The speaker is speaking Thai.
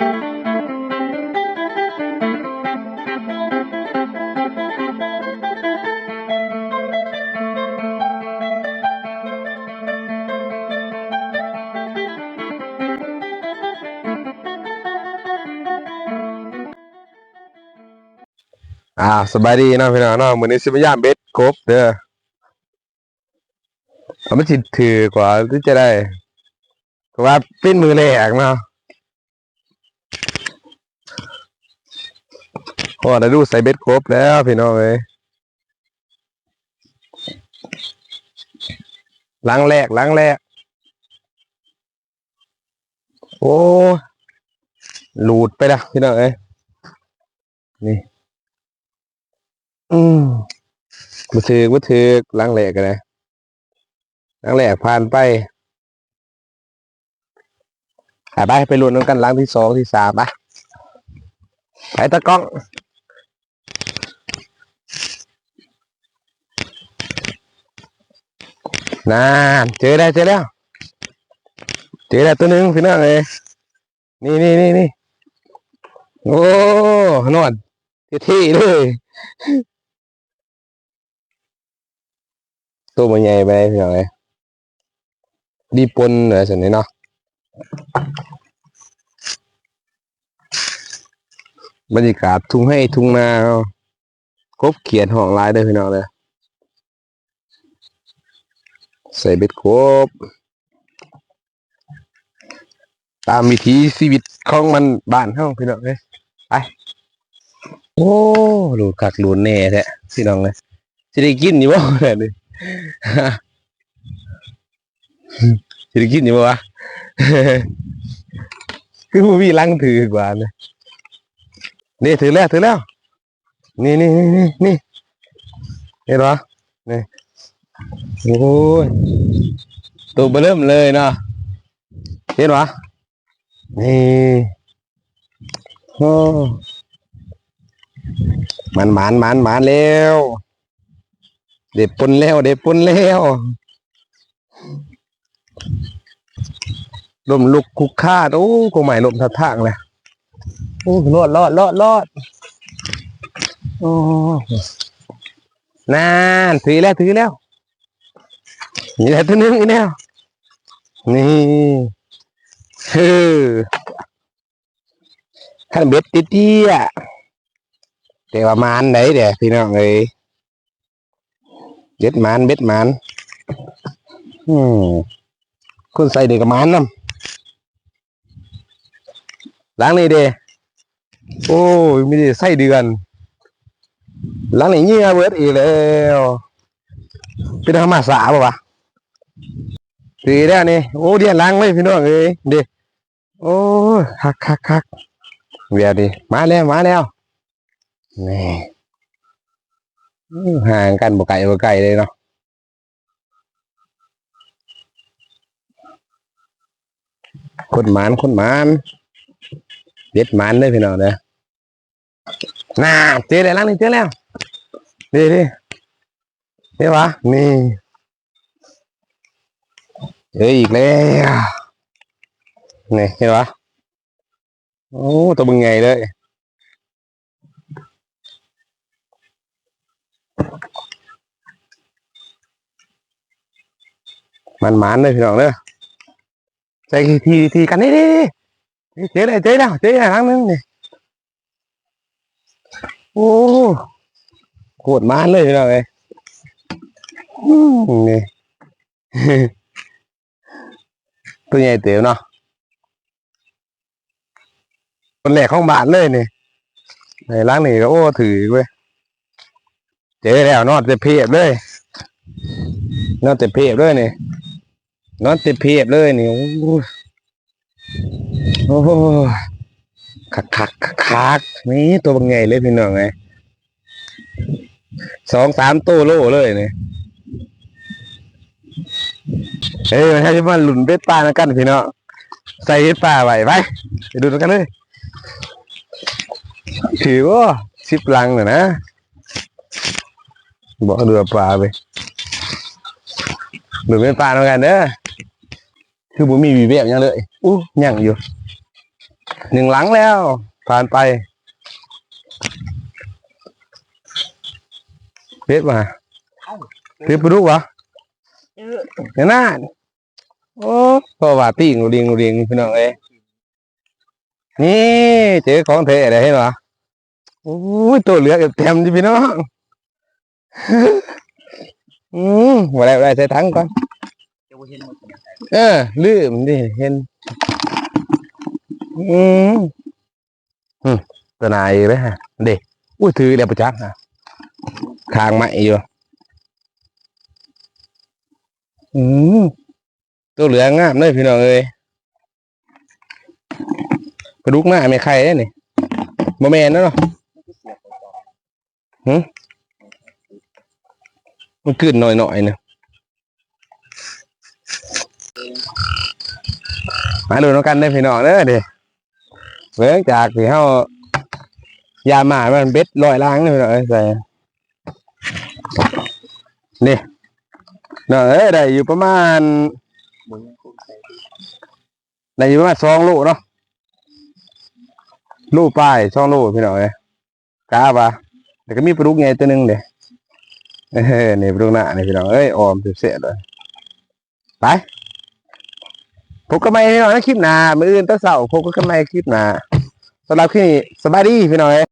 อ่าสบายดีนะพี่น้องเนาะมื้อนี้สิพยายามเบ็ดกบเด้อเอามันสิถือกว่าที่จะได้เพราะว่าเป็นมือแรกเนาะ พอได้ดูใส่เบ็ดกบแล้วพี่น้องเอ้ยล้างแรกล้างแรก โอ้หลุดไปละพี่น้องเอ้ยนี่ อืมบ่ถือกบ่ถือล้างแหลกกันนะล้างแหลกผ่านไปหาไปไปลุ้นกันล้างที่สองที่สามปะไปตะกล้อง นานเจอแล้เจอแล้ว เจอแล้วตัวหนึ่งพี่น้องเอ้ยนี่นี่นี่นี่โอ้นวดที่เลยตัวมันใหญ่ไปพี่น้องเอ้ยดีปนเหนือส่วนนี้เนาะบรรยากาศทุ่งให้ทุ่งนาเนาะกบเขียนห้องลายเด้พี่น้องเลย ใส่เบ็ดกบตามวิถีชีวิตของมันบ้านเฮาพี่น้องเอ้ยไปโอ้หลุดคักหลุดแน่แท้พี่น้องเลยสิได้กินอยู่บ่เนี่ยนี่สิได้กินอยู่บ่วะคือบ่มีลังถือกว่าเนี่ยนี่ถือแล้วถือแล้ว นี่นี่นี่นี่นี่เห็นปะนี่ โอ้ยตัวเบอเริ่มเลยเนาะเห็นปะนี่โอ้มันหมานหมานหมานแล้ว เด็ดปนแล้ว เด็ดปนแล้วลมลุกคุกคาดโอ้ก็หมายลมทัดทางเลยโอ้รอดรอดรอดรอดโอ้นานถือแล้วถือแล้ว นี่แหละตัวนึงอีแล้วนี่ฮ้อขันเบ็ดติดเตี้ยแต่ว่ามานไหนเดี๋ยพี่น้องเอ้ยเบ็ดมานเบ็ดมานอืมคนใส่เด็กมานนำล้างนี่เด้โอ้ยไม่ได้ใส่เดือนล้างนี่เงี้ยเบิดอีกแล้วเป็นธรรมศาสตร์ป่ะ วะสีแล้นี่โอ้เดียนล้างเลยพี่น้องเอ้ยเด็โอ้ยคักคักคักเวียดิมาแล้วมาแล้วนี่ห่างกันบ่ไกลบ่ไกลเลยเนาะคนหมานคนหมานเด็ดหมานเลยพี่น้องเด้อน่าเจอแล้วลังนี่เจอแล้วดีดิเดี๋ยววะนี่ เจออีกแล้วนี่เห็นปะโอ้ตัวมึงไงเลยมันหมานเลยพี่น้องเด้อใจทีทีกันนี่ดิเจ๊เลยเจ๊แล้วเจ๊แล้วครั้งนึงนี่โอ้โคตรมานเลยพี่น้องเอ้ยนี่ ตัวใหญ่เตี๋ยวเนาะคนแรกของบ้านเลยนี่ในล้างนี่ก็โอ้ถือเว้ยเจ๊แล้วนอนเต็มเพียบเลยนอนเต็มเพียบเลยนี่นอนติดเพียบเลยนี่โอ้โหโอ้โหคักคักคักคักนี่ตัวบางไงเลยพี่น้องไงสองสามตัวโลเลยนี่ เฮ้ยมันให้มาหลุนเป็ดปลานะกันพี่น้องใส่เป็ดปลาไว้ไปไปดูกันเลยถือว่าสิบลังน่ะนะบอกเรือปลาไปดูเป็ดปลาเหมือนกันเด้อคือผมมีวีเวียบยังเลยอู้ยังอยู่หนึ่งหลังแล้ว ผ่านไปเพชรมาเพชรปลุกวะ เนี่ยน่าโอ้พ่อว่าตีงูเรียงงูเรียงพี่น้องเอ้ยนี่เจอของเทอะไรให้หรอโอ้ยตัวเหลือเต็มจีพี่น้องอืมมาแล้วได้ใส่ถังก่อนเห็นหมนี่เออลืมดิเห็นอืมอืมตัวนายเลยฮะเด็กอุ้ยถือแล้วประจักษ์ฮะคางใหม่อยู่ อืมตัวเหลืองงามเลยพี่น้องเอ้ยกระดูกหน้าไม่ใครเลยนี่โมแมนนะเนาะมันก็เสียไปต่อมันขึ้นหน่อยหน่อยนะมาดูน้องกันได้พี่น้องเด้อเด้เบิ่งจากที่เฮายาหมามันเบ็ดลอยล้างเลยพี่น้องเอ้ยใส่นี่ น้องเอ้ยได้อยู่ประมาณได้อยู่ประมาณสองลูกเนาะลูกป้ายสองลูกพี่น้องเอ้ยกาปะแต่ก็มีปลาดุกใหญ่ตัวหนึงเด้เออนี่ปลาดุกหน้านี่พี่น้องเอ้ยออมเสียเลยไปพบกันใหม่พี่น้องในคลิปหน้ามื้ออื่นตอนเช้าพบกันใหม่คลิปหน้าสำหรับคลิปนี้สบายดีพี่น้องเอ้ย